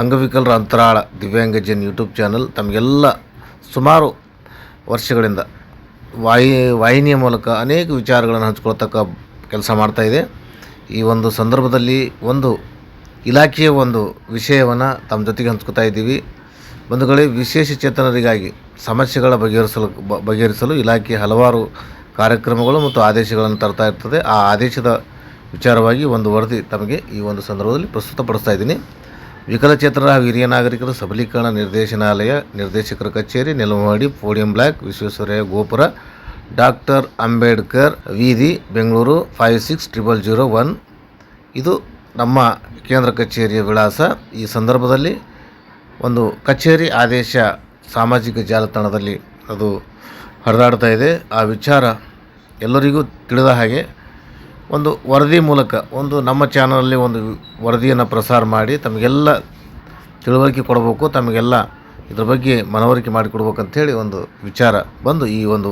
ಅಂಗವಿಕಲರ ಅಂತರಾಳ Divyangjan YouTube channel ತಮಗೆಲ್ಲ ಸುಮಾರು ವರ್ಷಗಳಿಂದ ವಾಹಿ ವಾಹಿನಿಯ ಮೂಲಕ ಅನೇಕ ವಿಚಾರಗಳನ್ನು ಹಂಚ್ಕೊಳ್ತಕ್ಕ ಕೆಲಸ ಮಾಡ್ತಾಯಿದೆ ಈ ಒಂದು ಸಂದರ್ಭದಲ್ಲಿ ಒಂದು ಇಲಾಖೆಯ ಒಂದು ವಿಷಯವನ್ನು ತಮ್ಮ ಜೊತೆಗೆ ಹಂಚ್ಕೊತಾ ಇದ್ದೀವಿ. ಬಂಧುಗಳೇ, ವಿಶೇಷ ಚೇತನರಿಗಾಗಿ ಸಮಸ್ಯೆಗಳ ಬಗೆಹರಿಸಲು ಬಗೆಹರಿಸಲು ಇಲಾಖೆ ಹಲವಾರು ಕಾರ್ಯಕ್ರಮಗಳು ಮತ್ತು ಆದೇಶಗಳನ್ನು ತರ್ತಾ ಇರ್ತದೆ. ಆ ಆದೇಶದ ವಿಚಾರವಾಗಿ ಒಂದು ವರದಿ ತಮಗೆ ಈ ಒಂದು ಸಂದರ್ಭದಲ್ಲಿ ಪ್ರಸ್ತುತಪಡಿಸ್ತಾ ಇದ್ದೀನಿ. ವಿಕಲಚೇತನರ ಹಾಗೂ ಹಿರಿಯ ನಾಗರಿಕರ ಸಬಲೀಕರಣ ನಿರ್ದೇಶನಾಲಯ, ನಿರ್ದೇಶಕರ ಕಚೇರಿ ನೆಲಮಹಡಿ ಪೋಡಿಯಂ ಬ್ಲಾಕ್ ವಿಶ್ವೇಶ್ವರಯ್ಯ ಗೋಪುರ doctor Ambedkar ವೀದಿ, Bengaluru five six triple zero one ಇದು ನಮ್ಮ ಕೇಂದ್ರ ಕಚೇರಿಯ ವಿಳಾಸ. ಈ ಸಂದರ್ಭದಲ್ಲಿ ಒಂದು ಕಚೇರಿ ಆದೇಶ ಸಾಮಾಜಿಕ ಜಾಲತಾಣದಲ್ಲಿ ಅದು ಹರಿದಾಡ್ತಾ ಇದೆ. ಆ ವಿಚಾರ ಎಲ್ಲರಿಗೂ ತಿಳಿದ ಹಾಗೆ ಒಂದು ವರದಿ ಮೂಲಕ, ಒಂದು ನಮ್ಮ ಚಾನಲಲ್ಲಿ ಒಂದು ವರದಿಯನ್ನು ಪ್ರಸಾರ ಮಾಡಿ ತಮಗೆಲ್ಲ ತಿಳುವಳಿಕೆ ಕೊಡಬೇಕು, ತಮಗೆಲ್ಲ ಇದ್ರ ಬಗ್ಗೆ ಮನವರಿಕೆ ಮಾಡಿಕೊಡ್ಬೇಕು ಅಂಥೇಳಿ ಒಂದು ವಿಚಾರ ಬಂದು ಈ ಒಂದು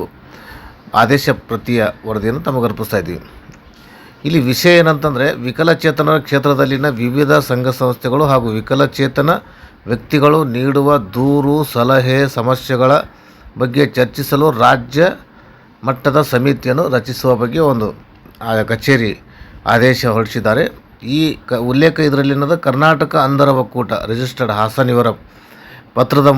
ಆದೇಶ ಪ್ರತಿಯ ವರದಿಯನ್ನು ತಮಗೆ ಅರ್ಪಿಸ್ತಾ ಇದ್ದೀವಿ. ಇಲ್ಲಿ ವಿಷಯ ಏನಂತಂದರೆ ವಿಕಲಚೇತನರ ಕ್ಷೇತ್ರದಲ್ಲಿನ ವಿವಿಧ ಸಂಘ ಸಂಸ್ಥೆಗಳು ಹಾಗೂ ವಿಕಲಚೇತನ ವ್ಯಕ್ತಿಗಳು ನೀಡುವ ದೂರು, ಸಲಹೆ, ಸಮಸ್ಯೆಗಳ ಬಗ್ಗೆ ಚರ್ಚಿಸಲು ರಾಜ್ಯ ಮಟ್ಟದ ಸಮಿತಿಯನ್ನು ರಚಿಸುವ ಬಗ್ಗೆ ಒಂದು ಕಚೇರಿ ಆದೇಶ ಹೊರಡಿಸಿದ್ದಾರೆ. ಈ ಕ ಉಲ್ಲೇಖ ಇದರಲ್ಲಿನದ ಕರ್ನಾಟಕ ಅಂಧರ ಒಕ್ಕೂಟ ರಿಜಿಸ್ಟರ್ಡ್ ಹಾಸನ್ ಇವರ ಪತ್ರದ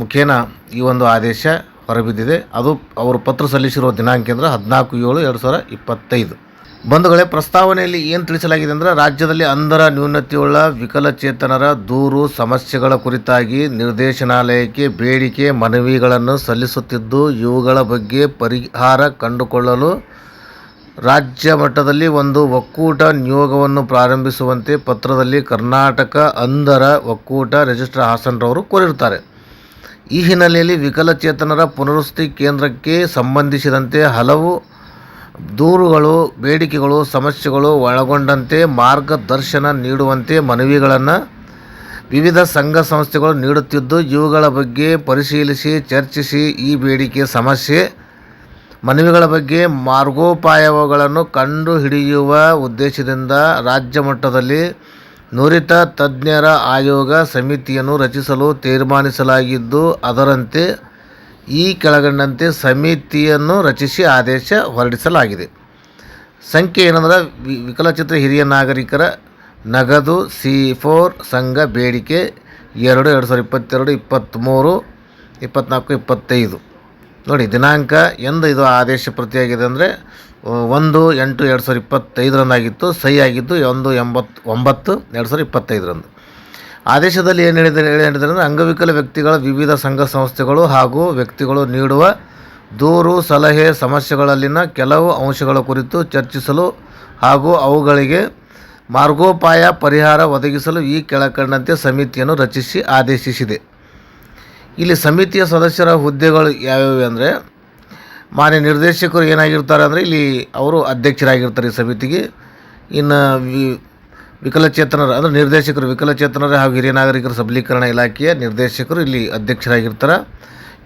ಮುಖೇನ ಈ ಒಂದು ಆದೇಶ ಹೊರಬಿದ್ದಿದೆ. ಅದು ಅವರು ಪತ್ರ ಸಲ್ಲಿಸಿರುವ ದಿನಾಂಕ ಅಂದರೆ ಹದಿನಾಲ್ಕು ಏಳು ಎರಡು ಸಾವಿರ ಇಪ್ಪತ್ತೈದು. ಬಂಧುಗಳೇ, ಪ್ರಸ್ತಾವನೆಯಲ್ಲಿ ಏನು ತಿಳಿಸಲಾಗಿದೆ ಅಂದರೆ ರಾಜ್ಯದಲ್ಲಿ ಅಂಧರ, ನ್ಯೂನತೆಯುಳ್ಳ, ವಿಕಲಚೇತನರ ದೂರು ಸಮಸ್ಯೆಗಳ ಕುರಿತಾಗಿ ನಿರ್ದೇಶನಾಲಯಕ್ಕೆ ಬೇಡಿಕೆ, ಮನವಿಗಳನ್ನು ಸಲ್ಲಿಸುತ್ತಿದ್ದು ಇವುಗಳ ಬಗ್ಗೆ ಪರಿಹಾರ ಕಂಡುಕೊಳ್ಳಲು ರಾಜ್ಯ ಮಟ್ಟದಲ್ಲಿ ಒಂದು ಒಕ್ಕೂಟ ನಿಯೋಗವನ್ನು ಪ್ರಾರಂಭಿಸುವಂತೆ ಪತ್ರದಲ್ಲಿ ಕರ್ನಾಟಕ ಅಂಧರ ಒಕ್ಕೂಟ ರಿಜಿಸ್ಟ್ರಾರ್ ಹಾಸನ್ರವರು ಕೋರಿರುತ್ತಾರೆ. ಈ ಹಿನ್ನೆಲೆಯಲ್ಲಿ ವಿಕಲಚೇತನರ ಪುನರ್ವಸತಿ ಕೇಂದ್ರಕ್ಕೆ ಸಂಬಂಧಿಸಿದಂತೆ ಹಲವು ದೂರುಗಳು, ಬೇಡಿಕೆಗಳು, ಸಮಸ್ಯೆಗಳು ಒಳಗೊಂಡಂತೆ ಮಾರ್ಗದರ್ಶನ ನೀಡುವಂತೆ ಮನವಿಗಳನ್ನು ವಿವಿಧ ಸಂಘ ಸಂಸ್ಥೆಗಳು ನೀಡುತ್ತಿದ್ದು, ಇವುಗಳ ಬಗ್ಗೆ ಪರಿಶೀಲಿಸಿ, ಚರ್ಚಿಸಿ ಈ ಬೇಡಿಕೆ ಸಮಸ್ಯೆ ಮನವಿಗಳ ಬಗ್ಗೆ ಮಾರ್ಗೋಪಾಯಗಳನ್ನು ಕಂಡುಹಿಡಿಯುವ ಉದ್ದೇಶದಿಂದ ರಾಜ್ಯ ಮಟ್ಟದಲ್ಲಿ ನುರಿತ ತಜ್ಞರ ಆಯೋಗ ಸಮಿತಿಯನ್ನು ರಚಿಸಲು ತೀರ್ಮಾನಿಸಲಾಗಿದ್ದು, ಅದರಂತೆ ಈ ಕೆಳಗಂಡಂತೆ ಸಮಿತಿಯನ್ನು ರಚಿಸಿ ಆದೇಶ ಹೊರಡಿಸಲಾಗಿದೆ. ಸಂಖ್ಯೆ ಏನಂದ್ರೆ ವಿಕಲಚಿತ್ರ ಹಿರಿಯ ನಾಗರಿಕರ ನಗದು ಸಿ, ಫೋರ್ ಸಂಘ ಬೇಡಿಕೆ ಎರಡು ಎರಡು ಸಾವಿರದ ಇಪ್ಪತ್ತೆರಡು, ಇಪ್ಪತ್ತ್ಮೂರು ಇಪ್ಪತ್ತ್ನಾಲ್ಕು ಇಪ್ಪತ್ತೈದು. ನೋಡಿ, ದಿನಾಂಕ ಎಂದು ಇದು ಆದೇಶ ಪ್ರತಿಯಾಗಿದೆ ಅಂದರೆ ಒಂದು ಎಂಟು ಎರಡು ಸಾವಿರದ ಇಪ್ಪತ್ತೈದರಂದಾಗಿತ್ತು, ಸಹಿ ಆಗಿದ್ದು ಒಂದು ಎಂಬತ್ತು ಒಂಬತ್ತು ಎರಡು ಸಾವಿರದ ಇಪ್ಪತ್ತೈದರಂದು. ಆದೇಶದಲ್ಲಿ ಏನು ಹೇಳಿದರೆ ಹೇಳಿದ್ರೆ ಅಂದ್ರೆ, ಅಂಗವಿಕಲ ವ್ಯಕ್ತಿಗಳ ವಿವಿಧ ಸಂಘ ಸಂಸ್ಥೆಗಳು ಹಾಗೂ ವ್ಯಕ್ತಿಗಳು ನೀಡುವ ದೂರು, ಸಲಹೆ, ಸಮಸ್ಯೆಗಳಲ್ಲಿನ ಕೆಲವು ಅಂಶಗಳ ಕುರಿತು ಚರ್ಚಿಸಲು ಹಾಗೂ ಅವುಗಳಿಗೆ ಮಾರ್ಗೋಪಾಯ ಪರಿಹಾರ ಒದಗಿಸಲು ಈ ಕೆಳಕಂಡಂತೆ ಸಮಿತಿಯನ್ನು ರಚಿಸಿ ಆದೇಶಿಸಿದೆ. ಇಲ್ಲಿ ಸಮಿತಿಯ ಸದಸ್ಯರ ಹುದ್ದೆಗಳು ಯಾವ್ಯಾವು ಅಂದರೆ ಮಾನ್ಯ ನಿರ್ದೇಶಕರು ಏನಾಗಿರ್ತಾರೆ ಅಂದರೆ ಇಲ್ಲಿ ಅವರು ಅಧ್ಯಕ್ಷರಾಗಿರ್ತಾರೆ ಈ ಸಮಿತಿಗೆ. ಇನ್ನು ವಿ ವಿಕಲಚೇತನರು ಅಂದರೆ ನಿರ್ದೇಶಕರು ವಿಕಲಚೇತನರ ಹಾಗೂ ಹಿರಿಯ ನಾಗರಿಕರ ಸಬಲೀಕರಣ ಇಲಾಖೆಯ ನಿರ್ದೇಶಕರು ಇಲ್ಲಿ ಅಧ್ಯಕ್ಷರಾಗಿರ್ತಾರೆ.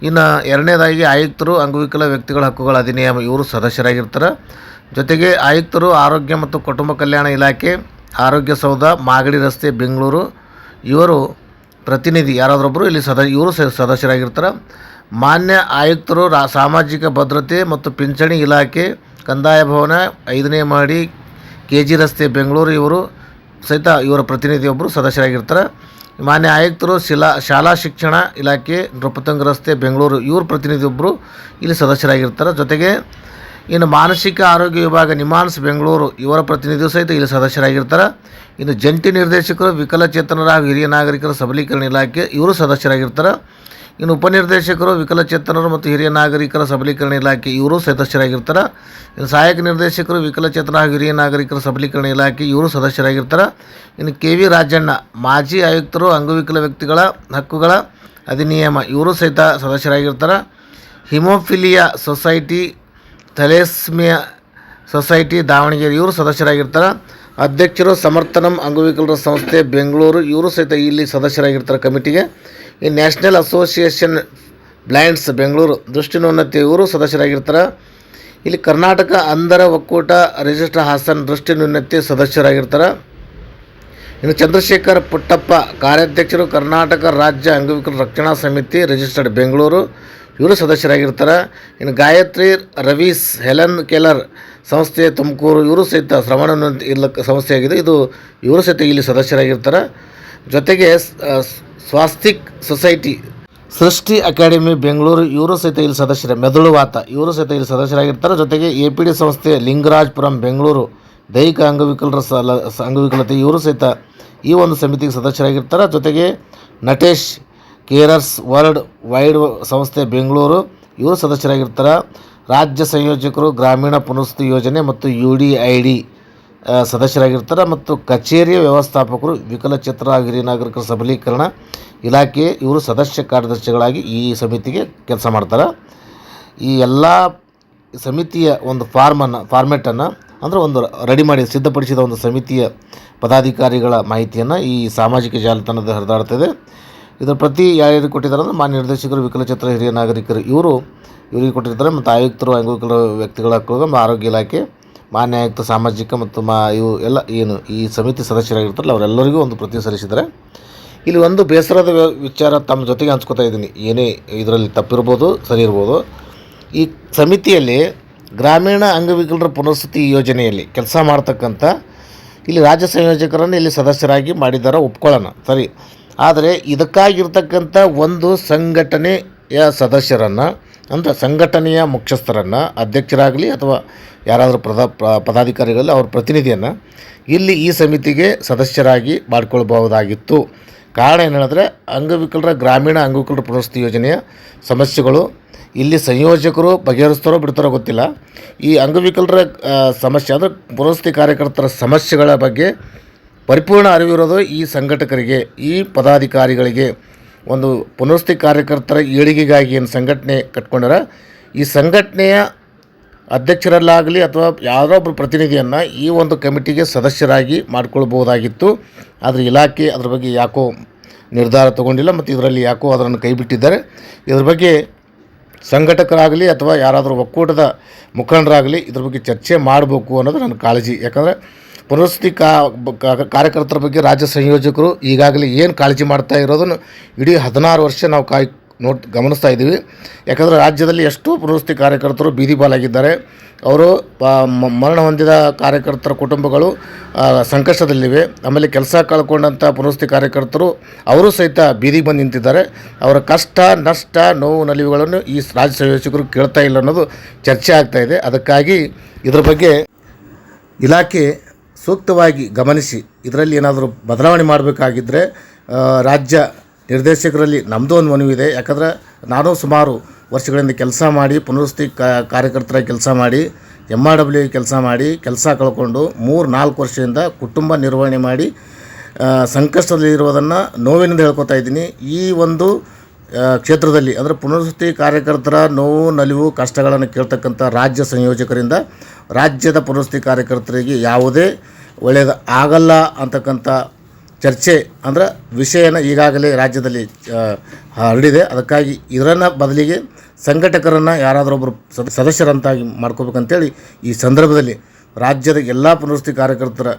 ಇನ್ನು ಎರಡನೇದಾಗಿ ಆಯುಕ್ತರು, ಅಂಗವಿಕಲ ವ್ಯಕ್ತಿಗಳ ಹಕ್ಕುಗಳ ಅಧಿನಿಯಮ ಇವರು ಸದಸ್ಯರಾಗಿರ್ತಾರೆ. ಜೊತೆಗೆ ಆಯುಕ್ತರು ಆರೋಗ್ಯ ಮತ್ತು ಕುಟುಂಬ ಕಲ್ಯಾಣ ಇಲಾಖೆ, ಆರೋಗ್ಯ ಸೌಧ, ಮಾಗಡಿ ರಸ್ತೆ, ಬೆಂಗಳೂರು, ಇವರು ಪ್ರತಿನಿಧಿ ಯಾರಾದರೊಬ್ಬರು ಇಲ್ಲಿ ಸದ, ಇವರು ಸದಸ್ಯರಾಗಿರ್ತಾರೆ. ಮಾನ್ಯ ಆಯುಕ್ತರು ರಾ, ಸಾಮಾಜಿಕ ಭದ್ರತೆ ಮತ್ತು ಪಿಂಚಣಿ ಇಲಾಖೆ, ಕಂದಾಯ ಭವನ, ಐದನೇ ಮಾಡಿ ಕೆ ಜಿ ರಸ್ತೆ, ಬೆಂಗಳೂರು ಇವರು ಸಹಿತ ಇವರ ಪ್ರತಿನಿಧಿಯೊಬ್ಬರು ಸದಸ್ಯರಾಗಿರ್ತಾರೆ. ಮಾನ್ಯ ಆಯುಕ್ತರು ಶಿಲಾ, ಶಾಲಾ ಶಿಕ್ಷಣ ಇಲಾಖೆ, ನೃಪತಂಗ ರಸ್ತೆ, ಬೆಂಗಳೂರು ಇವ್ರ ಪ್ರತಿನಿಧಿಯೊಬ್ಬರು ಇಲ್ಲಿ ಸದಸ್ಯರಾಗಿರ್ತಾರೆ. ಜೊತೆಗೆ ಇನ್ನು ಮಾನಸಿಕ ಆರೋಗ್ಯ ವಿಭಾಗ ನಿಮಾನ್ಸ್, ಬೆಂಗಳೂರು. ಇವರ ಪ್ರತಿನಿಧಿ ಸಹಿತ ಇಲ್ಲಿ ಸದಸ್ಯರಾಗಿರ್ತಾರೆ. ಇನ್ನು ಜಂಟಿ ನಿರ್ದೇಶಕರು ವಿಕಲಚೇತನರ ಹಾಗೂ ಹಿರಿಯ ನಾಗರಿಕರ, ಸಬಲೀಕರಣ ಇಲಾಖೆ, ಇವರು ಸದಸ್ಯರಾಗಿರ್ತಾರೆ. ಇನ್ನು ಉಪನಿರ್ದೇಶಕರು, ವಿಕಲಚೇತನರು ಮತ್ತು ಹಿರಿಯ ನಾಗರಿಕರ ಸಬಲೀಕರಣ ಇಲಾಖೆ, ಇವರು ಸದಸ್ಯರಾಗಿರ್ತಾರೆ. ಇನ್ನು ಸಹಾಯಕ ನಿರ್ದೇಶಕರು ವಿಕಲಚೇತನ ಹಾಗೂ ಹಿರಿಯ ನಾಗರಿಕರ ಸಬಲೀಕರಣ ಇಲಾಖೆ, ಇವರು ಸದಸ್ಯರಾಗಿರ್ತಾರೆ. ಇನ್ನು ಕೆ ವಿ ರಾಜಣ್ಣ, ಮಾಜಿ ಆಯುಕ್ತರು, ಅಂಗವಿಕಲ ವ್ಯಕ್ತಿಗಳ ಹಕ್ಕುಗಳ ಅಧಿನಿಯಮ, ಇವರು ಸಹಿತ ಸದಸ್ಯರಾಗಿರ್ತಾರೆ. Hemophilia society thalassemia society Davanagere, ಇವರು ಸದಸ್ಯರಾಗಿರ್ತಾರೆ. ಅಧ್ಯಕ್ಷರು ಸಮರ್ಥನಂ ಅಂಗವಿಕಲರ ಸಂಸ್ಥೆ ಬೆಂಗಳೂರು, ಇವರು ಸಹಿತ ಇಲ್ಲಿ ಸದಸ್ಯರಾಗಿರ್ತಾರೆ ಕಮಿಟಿಗೆ. ಈ ನ್ಯಾಷನಲ್ ಅಸೋಸಿಯೇಷನ್ ಬ್ಲೈಂಡ್ಸ್ ಬೆಂಗಳೂರು, ದೃಷ್ಟಿನೋನ್ನತಿ, ಇವರು ಸದಸ್ಯರಾಗಿರ್ತಾರೆ. ಇಲ್ಲಿ ಕರ್ನಾಟಕ ಅಂಧರ ಒಕ್ಕೂಟ ರಿಜಿಸ್ಟರ್ ಹಾಸನ್ ದೃಷ್ಟಿನೋನ್ನತಿ ಸದಸ್ಯರಾಗಿರ್ತಾರೆ. ಇನ್ನು ಚಂದ್ರಶೇಖರ್ ಪುಟ್ಟಪ್ಪ, ಕಾರ್ಯಾಧ್ಯಕ್ಷರು ಕರ್ನಾಟಕ ರಾಜ್ಯ ಅಂಗವಿಕಲ ರಕ್ಷಣಾ ಸಮಿತಿ ರಿಜಿಸ್ಟರ್ಡ್ ಬೆಂಗಳೂರು. ಇವರು ಸದಸ್ಯರಾಗಿರ್ತಾರೆ. ಇನ್ನು ಗಾಯತ್ರಿ, ರವೀಸ್, ಹೆಲನ್ ಕೆಲರ್, ಸಂಸ್ಥೆ ತುಮಕೂರು, ಇವರು ಸಹಿತ ಶ್ರವಣ ಇಲ್ಲ ಸಂಸ್ಥೆಯಾಗಿದೆ ಇದು ಇವರು ಸಹಿತ ಇಲ್ಲಿ ಸದಸ್ಯರಾಗಿರ್ತಾರೆ. ಜೊತೆಗೆ ಸ್ವಾಸ್ತಿಕ್ ಸೊಸೈಟಿ, ಸೃಷ್ಟಿ ಅಕಾಡೆಮಿ, ಬೆಂಗಳೂರು, ಇವರು ಸಹಿತ ಇಲ್ಲಿ ಸದಸ್ಯರ ಮೆದುಳು ವಾತ. ಇವರು ಸಹಿತ ಇಲ್ಲಿ ಸದಸ್ಯರಾಗಿರ್ತಾರೆ. ಜೊತೆಗೆ ಎ ಪಿ ಡಿ ಸಂಸ್ಥೆ, ಲಿಂಗರಾಜ್ಪುರಂ, ಬೆಂಗಳೂರು, ದೈಹಿಕ ಅಂಗವಿಕಲರ ಸಲ ಅಂಗವಿಕಲತೆ, ಇವರು ಸಹಿತ ಈ ಒಂದು ಸಮಿತಿಗೆ ಸದಸ್ಯರಾಗಿರ್ತಾರೆ. ಜೊತೆಗೆ ನಟೇಶ್ ಕೇರರ್ಸ್ ವರ್ಲ್ಡ್ ವೈಡ್ ಸಂಸ್ಥೆ ಬೆಂಗಳೂರು. ಇವರು ಸದಸ್ಯರಾಗಿರ್ತಾರೆ. ರಾಜ್ಯ ಸಂಯೋಜಕರು ಗ್ರಾಮೀಣ ಪುನರ್ವಸತಿ ಯೋಜನೆ ಮತ್ತು ಯು ಡಿ ಐ ಡಿ ಸದಸ್ಯರಾಗಿರ್ತಾರೆ. ಮತ್ತು ಕಚೇರಿಯ ವ್ಯವಸ್ಥಾಪಕರು ವಿಕಲಚೇತರ ಹಿರಿಯ ನಾಗರಿಕರ ಸಬಲೀಕರಣ ಇಲಾಖೆ, ಇವರು ಸದಸ್ಯ ಕಾರ್ಯದರ್ಶಿಗಳಾಗಿ ಈ ಸಮಿತಿಗೆ ಕೆಲಸ ಮಾಡ್ತಾರೆ. ಈ ಎಲ್ಲ ಸಮಿತಿಯ ಒಂದು ಫಾರ್ಮನ್ನು ಫಾರ್ಮೆಟನ್ನು ಅಂದರೆ ಒಂದು ರೆಡಿ ಮಾಡಿ ಸಿದ್ಧಪಡಿಸಿದ ಒಂದು ಸಮಿತಿಯ ಪದಾಧಿಕಾರಿಗಳ ಮಾಹಿತಿಯನ್ನು ಈ ಸಾಮಾಜಿಕ ಜಾಲತಾಣದ ಹರಿದಾಡ್ತಿದೆ ಇದರ ಪ್ರತಿ ಯಾರ್ಯಾರು ಕೊಟ್ಟಿದ್ದಾರೆ ಅಂದರೆ ಮಾನ್ಯ ನಿರ್ದೇಶಕರು ವಿಕಲಚೇತ್ರ ಹಿರಿಯ ನಾಗರಿಕರು, ಇವರು ಇವರಿಗೆ ಕೊಟ್ಟಿರ್ತಾರೆ. ಮತ್ತು ಆಯುಕ್ತರು ಅಂಗವಿಕಲ ವ್ಯಕ್ತಿಗಳ ಹಕ್ಕುಗಳು ಮತ್ತು ಆರೋಗ್ಯ ಇಲಾಖೆ, ಮಾನ್ಯ ಆಯುಕ್ತ, ಸಾಮಾಜಿಕ ಮತ್ತು ಮಾ ಇವು ಎಲ್ಲ ಏನು ಈ ಸಮಿತಿ ಸದಸ್ಯರಾಗಿರ್ತಾರಲ್ಲ, ಅವರೆಲ್ಲರಿಗೂ ಒಂದು ಪ್ರತಿ ಸಲ್ಲಿಸಿದ್ದಾರೆ. ಇಲ್ಲಿ ಒಂದು ಬೇಸರದ ವಿಚಾರ ತಮ್ಮ ಜೊತೆಗೆ ಹಂಚ್ಕೋತಾ ಇದ್ದೀನಿ. ಏನೇ ಇದರಲ್ಲಿ ತಪ್ಪಿರ್ಬೋದು, ಸರಿ ಇರ್ಬೋದು. ಈ ಸಮಿತಿಯಲ್ಲಿ ಗ್ರಾಮೀಣ ಅಂಗವಿಕಲರ ಪುನರ್ಸ್ಥಿತಿ ಯೋಜನೆಯಲ್ಲಿ ಕೆಲಸ ಮಾಡ್ತಕ್ಕಂಥ ಇಲ್ಲಿ ರಾಜ್ಯ ಸಂಯೋಜಕರನ್ನು ಇಲ್ಲಿ ಸದಸ್ಯರಾಗಿ ಮಾಡಿದ್ದಾರೆ ಒಪ್ಕೊಳ್ಳೋಣ. ಸರಿ. ಆದರೆ ಇದಕ್ಕಾಗಿರ್ತಕ್ಕಂಥ ಒಂದು ಸಂಘಟನೆಯ ಸದಸ್ಯರನ್ನು ಅಂದರೆ ಸಂಘಟನೆಯ ಮುಖ್ಯಸ್ಥರನ್ನು, ಅಧ್ಯಕ್ಷರಾಗಲಿ ಅಥವಾ ಯಾರಾದರೂ ಪದ ಪ- ಪದಾಧಿಕಾರಿಗಳಲ್ಲಿ ಅವ್ರ ಪ್ರತಿನಿಧಿಯನ್ನು ಇಲ್ಲಿ ಈ ಸಮಿತಿಗೆ ಸದಸ್ಯರಾಗಿ ಮಾಡಿಕೊಳ್ಬಹುದಾಗಿತ್ತು. ಕಾರಣ ಏನು ಹೇಳಿದ್ರೆ ಅಂಗವಿಕಲರ ಗ್ರಾಮೀಣ ಅಂಗವಿಕಲರ ಪುನರ್ವಸತಿ ಯೋಜನೆಯ ಸಮಸ್ಯೆಗಳು ಇಲ್ಲಿ ಸಂಯೋಜಕರು ಬಗೆಹರಿಸ್ತಾರೋ ಬಿಡ್ತಾರೋ ಗೊತ್ತಿಲ್ಲ. ಈ ಅಂಗವಿಕಲರ ಸಮಸ್ಯೆ ಅಂದರೆ ಪುನರ್ವಸತಿ ಕಾರ್ಯಕರ್ತರ ಸಮಸ್ಯೆಗಳ ಬಗ್ಗೆ ಪರಿಪೂರ್ಣ ಅರಿವಿರೋದು ಈ ಸಂಘಟಕರಿಗೆ, ಈ ಪದಾಧಿಕಾರಿಗಳಿಗೆ. ಒಂದು ಪುನರ್ವಸತಿ ಕಾರ್ಯಕರ್ತರ ಏಳಿಗೆಗಾಗಿ ಏನು ಸಂಘಟನೆ ಕಟ್ಕೊಂಡಾರ, ಈ ಸಂಘಟನೆಯ ಅಧ್ಯಕ್ಷರಲ್ಲಾಗಲಿ ಅಥವಾ ಯಾರೋ ಒಬ್ಬರು ಪ್ರತಿನಿಧಿಯನ್ನು ಈ ಒಂದು ಕಮಿಟಿಗೆ ಸದಸ್ಯರಾಗಿ ಮಾಡ್ಕೊಳ್ಬೋದಾಗಿತ್ತು ಆದರೆ ಇಲಾಖೆ ಅದರ ಬಗ್ಗೆ ಯಾಕೋ ನಿರ್ಧಾರ ತಗೊಂಡಿಲ್ಲ ಮತ್ತು ಇದರಲ್ಲಿ ಯಾಕೋ ಅದನ್ನು ಕೈಬಿಟ್ಟಿದ್ದಾರೆ. ಇದ್ರ ಬಗ್ಗೆ ಸಂಘಟಕರಾಗಲಿ ಅಥವಾ ಯಾರಾದರೂ ಒಕ್ಕೂಟದ ಮುಖಂಡರಾಗಲಿ ಇದ್ರ ಬಗ್ಗೆ ಚರ್ಚೆ ಮಾಡಬೇಕು ಅನ್ನೋದು ನನ್ನ ಕಾಳಜಿ. ಯಾಕಂದರೆ ಪುನರ್ವಸತಿ ಕಾರ್ಯಕರ್ತರ ಬಗ್ಗೆ ರಾಜ್ಯ ಸಂಯೋಜಕರು ಈಗಾಗಲೇ ಏನು ಕಾಳಜಿ ಮಾಡ್ತಾ ಇರೋದನ್ನು ಇಡೀ ಹದಿನಾರು ವರ್ಷ ನಾವು ಕಾಯ್ ನೋಟ್ ಗಮನಿಸ್ತಾ ಇದ್ದೀವಿ. ಯಾಕಂದರೆ ರಾಜ್ಯದಲ್ಲಿ ಎಷ್ಟೋ ಪುನರ್ವಸತಿ ಕಾರ್ಯಕರ್ತರು ಬೀದಿ ಪಾಲಾಗಿದ್ದಾರೆ ಅವರು ಮರಣ ಹೊಂದಿದ ಕಾರ್ಯಕರ್ತರ ಕುಟುಂಬಗಳು ಸಂಕಷ್ಟದಲ್ಲಿವೆ. ಆಮೇಲೆ ಕೆಲಸ ಕಳ್ಕೊಂಡಂಥ ಪುನರ್ವಸತಿ ಕಾರ್ಯಕರ್ತರು ಅವರು ಸಹಿತ ಬೀದಿಗೆ ಬಂದು ನಿಂತಿದ್ದಾರೆ. ಅವರ ಕಷ್ಟ, ನಷ್ಟ, ನೋವು, ನಲಿವುಗಳನ್ನು ಈ ರಾಜ್ಯ ಸಂಯೋಜಕರು ಕೇಳ್ತಾ ಇಲ್ಲ ಅನ್ನೋದು ಚರ್ಚೆ ಆಗ್ತಾ ಇದೆ. ಅದಕ್ಕಾಗಿ ಇದರ ಬಗ್ಗೆ ಇಲಾಖೆ ಸೂಕ್ತವಾಗಿ ಗಮನಿಸಿ, ಇದರಲ್ಲಿ ಏನಾದರೂ ಬದಲಾವಣೆ ಮಾಡಬೇಕಾಗಿದ್ದರೆ ರಾಜ್ಯ ನಿರ್ದೇಶಕರಲ್ಲಿ ನಮ್ಮದು ಒಂದು ಮನವಿದೆ ಯಾಕಂದರೆ ನಾನು ಸುಮಾರು ವರ್ಷಗಳಿಂದ ಕೆಲಸ ಮಾಡಿ, ಪುನರ್ವಸತಿ ಕಾರ್ಯಕರ್ತರ ಕೆಲಸ ಮಾಡಿ ಎಂ ಆರ್ ಡಬ್ಲ್ಯೂ ಕೆಲಸ ಮಾಡಿ, ಕೆಲಸ ಕಳ್ಕೊಂಡು ಮೂರು ನಾಲ್ಕು ವರ್ಷದಿಂದ ಕುಟುಂಬ ನಿರ್ವಹಣೆ ಮಾಡಿ ಸಂಕಷ್ಟದಲ್ಲಿರುವುದನ್ನು ನೋವಿನಿಂದ ಹೇಳ್ಕೊತಾ ಇದ್ದೀನಿ. ಈ ಒಂದು ಕ್ಷೇತ್ರದಲ್ಲಿ, ಅಂದರೆ ಪುನರ್ವಸತಿ ಕಾರ್ಯಕರ್ತರ ನೋವು, ನಲಿವು, ಕಷ್ಟಗಳನ್ನು ಕೇಳ್ತಕ್ಕಂಥ ರಾಜ್ಯ ಸಂಯೋಜಕರಿಂದ ರಾಜ್ಯದ ಪುನರ್ವಸತಿ ಕಾರ್ಯಕರ್ತರಿಗೆ ಯಾವುದೇ ಒಳ್ಳೆಯದು ಆಗಲ್ಲ ಅಂತಕ್ಕಂಥ ಚರ್ಚೆ ಅಂದರೆ ವಿಷಯನ ಈಗಾಗಲೇ ರಾಜ್ಯದಲ್ಲಿ ಹರಡಿದೆ. ಅದಕ್ಕಾಗಿ ಇದರನ್ನು ಬದಲಿಗೆ ಸಂಘಟಕರನ್ನು ಯಾರಾದರೊಬ್ಬರು ಸದ, ಸದಸ್ಯರಂತಾಗಿ ಮಾಡ್ಕೋಬೇಕಂತೇಳಿ ಈ ಸಂದರ್ಭದಲ್ಲಿ ರಾಜ್ಯದ ಎಲ್ಲ ಪುನರ್ವಸತಿ ಕಾರ್ಯಕರ್ತರ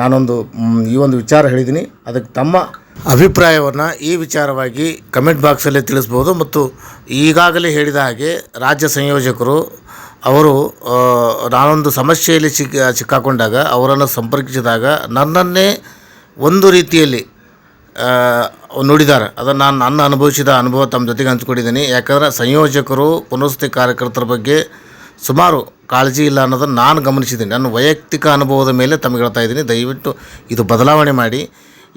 ನಾನೊಂದು ಈ ಒಂದು ವಿಚಾರ ಹೇಳಿದ್ದೀನಿ. ಅದಕ್ಕೆ ತಮ್ಮ ಅಭಿಪ್ರಾಯವನ್ನು ಈ ವಿಚಾರವಾಗಿ ಕಮೆಂಟ್ ಬಾಕ್ಸಲ್ಲಿ ತಿಳಿಸ್ಬೋದು. ಮತ್ತು ಈಗಾಗಲೇ ಹೇಳಿದ ಹಾಗೆ ರಾಜ್ಯ ಸಂಯೋಜಕರು ಅವರು ನಾನೊಂದು ಸಮಸ್ಯೆಯಲ್ಲಿ ಸಿಕ್ಕ ಸಿಕ್ಕಾಕೊಂಡಾಗ ಅವರನ್ನು ಸಂಪರ್ಕಿಸಿದಾಗ ನನ್ನನ್ನೇ ಒಂದು ರೀತಿಯಲ್ಲಿ ನುಡಿದಾರೆ. ಅದನ್ನು ನಾನು ನನ್ನ ಅನುಭವಿಸಿದ ಅನುಭವ ತಮ್ಮ ಜೊತೆಗೆ ಹಂಚ್ಕೊಂಡಿದ್ದೀನಿ. ಯಾಕಂದರೆ ಸಂಯೋಜಕರು, ಪುನರ್ವಸತಿ ಕಾರ್ಯಕರ್ತರ ಬಗ್ಗೆ ಸುಮಾರು ಕಾಳಜಿ ಇಲ್ಲ ಅನ್ನೋದನ್ನು ನಾನು ಗಮನಿಸಿದ್ದೀನಿ. ನನ್ನ ವೈಯಕ್ತಿಕ ಅನುಭವದ ಮೇಲೆ ತಮಗೆ ಹೇಳ್ತಾ ಇದ್ದೀನಿ. ದಯವಿಟ್ಟು ಇದು ಬದಲಾವಣೆ ಮಾಡಿ.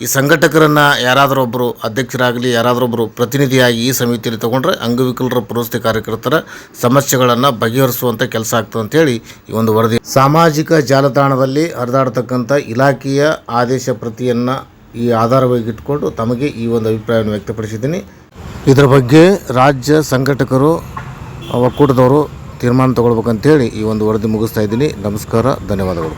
ಈ ಸಂಘಟಕರನ್ನು ಯಾರಾದರೂ ಒಬ್ಬರು ಅಧ್ಯಕ್ಷರಾಗಲಿ, ಯಾರಾದರೂ ಒಬ್ಬರು ಪ್ರತಿನಿಧಿಯಾಗಿ ಈ ಸಮಿತಿಯಲ್ಲಿ ತಗೊಂಡ್ರೆ ಅಂಗವಿಕಲರ ಪುರಸ್ತಿ ಕಾರ್ಯಕರ್ತರ ಸಮಸ್ಯೆಗಳನ್ನು ಬಗೆಹರಿಸುವಂಥ ಕೆಲಸ ಆಗ್ತದೆ ಅಂತೇಳಿ ಈ ಒಂದು ವರದಿ. ಸಾಮಾಜಿಕ ಜಾಲತಾಣದಲ್ಲಿ ಹರಿದಾಡ್ತಕ್ಕಂಥ ಇಲಾಖೆಯ ಆದೇಶ ಪ್ರತಿಯನ್ನು ಈ ಆಧಾರವಾಗಿ ಇಟ್ಕೊಂಡು ತಮಗೆ ಈ ಒಂದು ಅಭಿಪ್ರಾಯವನ್ನು ವ್ಯಕ್ತಪಡಿಸಿದ್ದೀನಿ. ಇದರ ಬಗ್ಗೆ ರಾಜ್ಯ ಸಂಘಟಕರು, ಒಕ್ಕೂಟದವರು ತೀರ್ಮಾನ ತಗೊಳ್ಬೇಕಂತೇಳಿ ಈ ಒಂದು ವರದಿ ಮುಗಿಸ್ತಾ ಇದ್ದೀನಿ. ನಮಸ್ಕಾರ, ಧನ್ಯವಾದಗಳು.